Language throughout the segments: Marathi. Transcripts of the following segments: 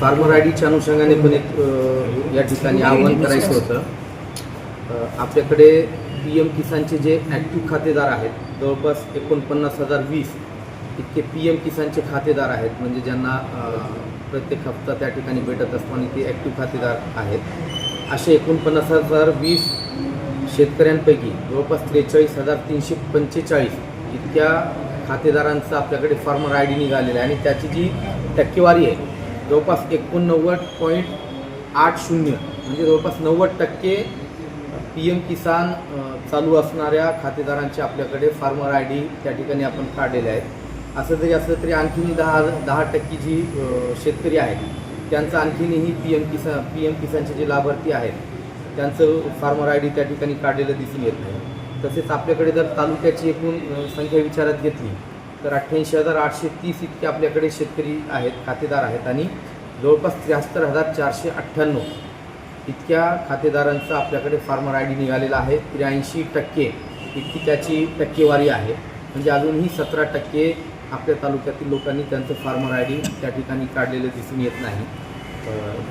फार्मर आय डीच्या अनुषंगाने पण एक या ठिकाणी आवाहन करायचं होतं. आपल्याकडे पी एम किसानचे जे ॲक्टिव्ह खातेदार आहेत जवळपास एकोणपन्नास हजार वीस इतके पी एम किसानचे खातेदार आहेत म्हणजे ज्यांना प्रत्येक हप्ता त्या ठिकाणी भेटत असतो आणि ते ॲक्टिव्ह खातेदार आहेत. असे एकोणपन्नास हजार वीस शेतकऱ्यांपैकी जवळपास त्रेचाळीस हजार तीनशे पंचेचाळीस इतक्या खातेदारांचा आपल्याकडे फार्मर आय डी निघालेला आहे आणि त्याची जी टक्केवारी आहे जवळपास एकोणनव्वद पॉईंट आठ शून्य. म्हणजे जवळपास नव्वद टक्के पी एम किसान चालू असणाऱ्या खातेदारांचे आपल्याकडे फार्मर आय डी त्या ठिकाणी आपण काढलेले आहेत. असं जरी असलं तरी आणखीन दहा दहा टक्के जी शेतकरी आहेत त्यांचं आणखीनही P M Kisan P M किसानचे जे लाभार्थी आहेत त्यांचं फार्मर आय डी त्या ठिकाणी काढलेलं दिसून येत नाही. तसेच आपल्याकडे जर तालुक्याची एकूण संख्या विचारात घेतली तर अठ्ठ्याऐंशी हजार आठशे तीस इतके आपल्याकडे शेतकरी आहेत खातेदार आहेत आणि जवळपास त्र्याहत्तर हजार चारशे अठ्ठ्याण्णव इतक्या खातेदारांचा आपल्याकडे फार्मर आय डी निघालेला आहे. त्र्याऐंशी टक्के इतकी त्याची टक्केवारी आहे. म्हणजे अजूनही सतरा टक्के आपल्या तालुक्यातील लोकांनी त्यांचं फार्मर आय डी त्या ठिकाणी काढलेलं दिसून येत नाही.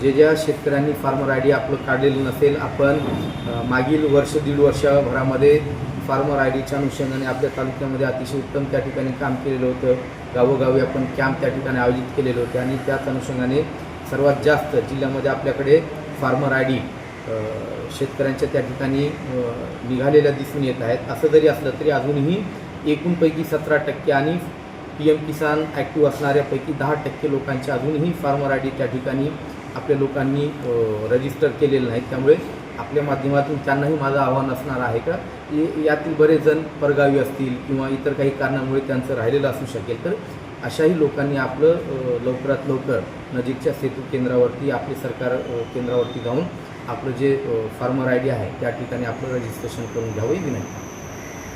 जे ज्या शेतकऱ्यांनी फार्मर आय डी आपलं काढलेलं नसेल आपण मागील वर्ष दीड वर्षभरामध्ये फार्मर आय डीच्या अनुषंगाने आपल्या तालुक्यामध्ये अतिशय उत्तम त्या ठिकाणी काम केलेलं होतं. गावोगावी आपण कॅम्प त्या ठिकाणी आयोजित केलेले होते आणि त्याच अनुषंगाने सर्वात जास्त जिल्ह्यामध्ये आपल्याकडे फार्मर आय डी शेतकऱ्यांच्या त्या ठिकाणी निघालेल्या दिसून येत आहेत. असं जरी असलं तरी अजूनही एकूणपैकी सतरा टक्के आणि पी एम किसान ॲक्टिव्ह असणाऱ्यापैकी दहा टक्के लोकांचे अजूनही फार्मर आय डी त्या ठिकाणी आपल्या लोकांनी रजिस्टर केलेलं नाही. त्यामुळे आपल्या माध्यमातून त्यांनाही माझं आव्हान असणार आहे का? यातील बरेच जण परगावी असतील किंवा इतर काही कारणामुळे त्यांचं राहिलेलं असू शकेल. तर अशाही लोकांनी आपलं लवकरात लवकर नजीकच्या सेतू केंद्रावरती आपले सरकार केंद्रावरती जाऊन आपलं जे फार्मर आय डी आहे त्या ठिकाणी आपलं रजिस्ट्रेशन करून घ्यावं विनंती.